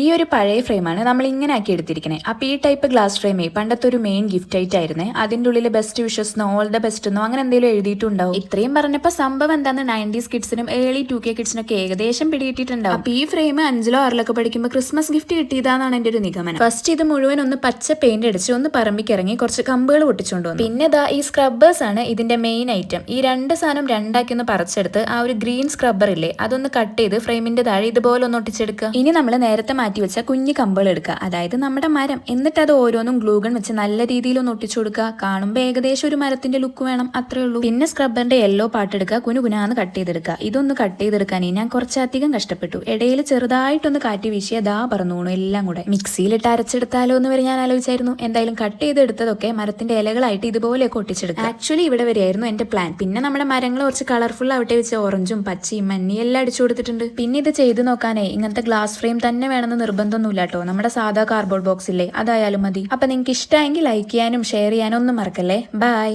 ഈ ഒരു പഴയ ഫ്രെയിമാണ് നമ്മൾ ഇങ്ങനെ ആക്കി എടുത്തിരിക്കുന്നത് അപ്പോൾ ഈ ടൈപ്പ് ഗ്ലാസ് ഫ്രെയിമേ പണ്ടത്തെ ഒരു മെയിൻ ഗിഫ്റ്റ് ആയിട്ട് ആയിരുന്നേ. അതിന്റെ ഉള്ളിൽ best wishes no all the best എന്നോ അങ്ങനെ എന്തെങ്കിലും എഴുതിയിട്ടുണ്ടാവും. ഇത്രയും പറഞ്ഞപ്പോൾ സംഭവം എന്താന്ന് നയന്റീസ് കിഡ്സിനും ഏർലി ടു കെ കിഡ്സിനൊക്കെ ഏകദേശം പിടികിട്ടിട്ടുണ്ടാവും അപ്പോൾ ഈ ഫ്രെയിം അഞ്ചിലോ ആറിലൊക്കെ പഠിക്കുമ്പോൾ ക്രിസ്മസ് ഗിഫ്റ്റ് കിട്ടിയതാണെന്നാണ് എന്റെ ഒരു നിഗമനം. ഫസ്റ്റ് ഇത് മുഴുവൻ ഒന്ന് പച്ച പെയിന്റ് അടിച്ച് ഒന്ന് പറമ്പിക്കിറങ്ങി കുറച്ച് കമ്പുകൾ പൊട്ടിച്ചുകൊണ്ട് വന്നു. പിന്നെ ദാ ഈ സ്ക്രബ്ബേഴ്സ് ആണ് ഇതിന്റെ മെയിൻ ഐറ്റം ഈ രണ്ട് സാധനം രണ്ടാക്കി ഒന്ന് പറിച്ചെടുത്ത് ആ ഒരു ഗ്രീൻ സ്ക്രബ്ബർ ഇല്ലേ അതൊന്ന് കട്ട് ചെയ്ത് ഫ്രെയിമിന്റെ താഴെ ഇതുപോലെ ഒന്ന് ഒട്ടിച്ചെടുക്കുക. ഇനി നമ്മൾ നേരത്തെ മാറ്റി വെച്ച കുഞ്ഞു കമ്പുകൾ എടുക്കുക അതായത് നമ്മുടെ മരം. എന്നിട്ട് അത് ഓരോന്നും ഗ്ലൂഗൺ വെച്ച് നല്ല രീതിയിൽ ഒന്ന് ഒട്ടിച്ചു കൊടുക്കുക കാണുമ്പോൾ ഏകദേശം ഒരു മരത്തിന്റെ ലുക്ക് വേണം അത്രേ ഉള്ളൂ. പിന്നെ സ്ക്രബ്ബറിന്റെ യെല്ലോ പാട്ട് എടുക്കുക കുനുകുനാന്ന് കട്ട് ചെയ്തെടുക്കുക ഇതൊന്ന് കട്ട് ചെയ്തെടുക്കാനേ ഞാൻ കുറച്ചധികം കഷ്ടപ്പെട്ടു. ഇടയിൽ ചെറുതായിട്ടൊന്ന് കാറ്റി വീശിയ ദാ പറഞ്ഞു വീണു എല്ലാം കൂടെ. മിക്സിയിലിട്ട് അരച്ചെടുത്താലോ എന്ന് വരെ ഞാൻ ആലോചിച്ചായിരുന്നു. എന്തായാലും കട്ട് ചെയ്തെടുത്തതൊക്കെ മരത്തിന്റെ ഇലകളായിട്ട് ഇതുപോലെയൊക്കെ ഒട്ടിച്ചെടുക്കുക ആക്ച്വലി ഇവിടെ വരെയായിരുന്നു എന്റെ പ്ലാൻ പിന്നെ നമ്മുടെ മരങ്ങൾ കുറച്ച് കളർഫുൾ ആവട്ടെ വെച്ച് ഓറഞ്ചും പച്ചയും മഞ്ഞയും എല്ലാം അടിച്ചു കൊടുത്തിട്ടുണ്ട്. പിന്നെ ഇത് ചെയ്തു നോക്കാനേ ഇങ്ങനത്തെ ഗ്ലാസ് ഫ്രെയിം തന്നെ വേണമെന്ന് നിർബന്ധമൊന്നുമില്ല കേട്ടോ നമ്മുടെ സാധാ കാർഡ്ബോർഡ് ബോക്സ് ഇല്ലേ? അതായാലും മതി. അപ്പൊ നിങ്ങൾക്ക് ഇഷ്ടമെങ്കിൽ ലൈക്ക് ചെയ്യാനും ഷെയർ ചെയ്യാനും ഒന്നും മറക്കല്ലേ? ബൈ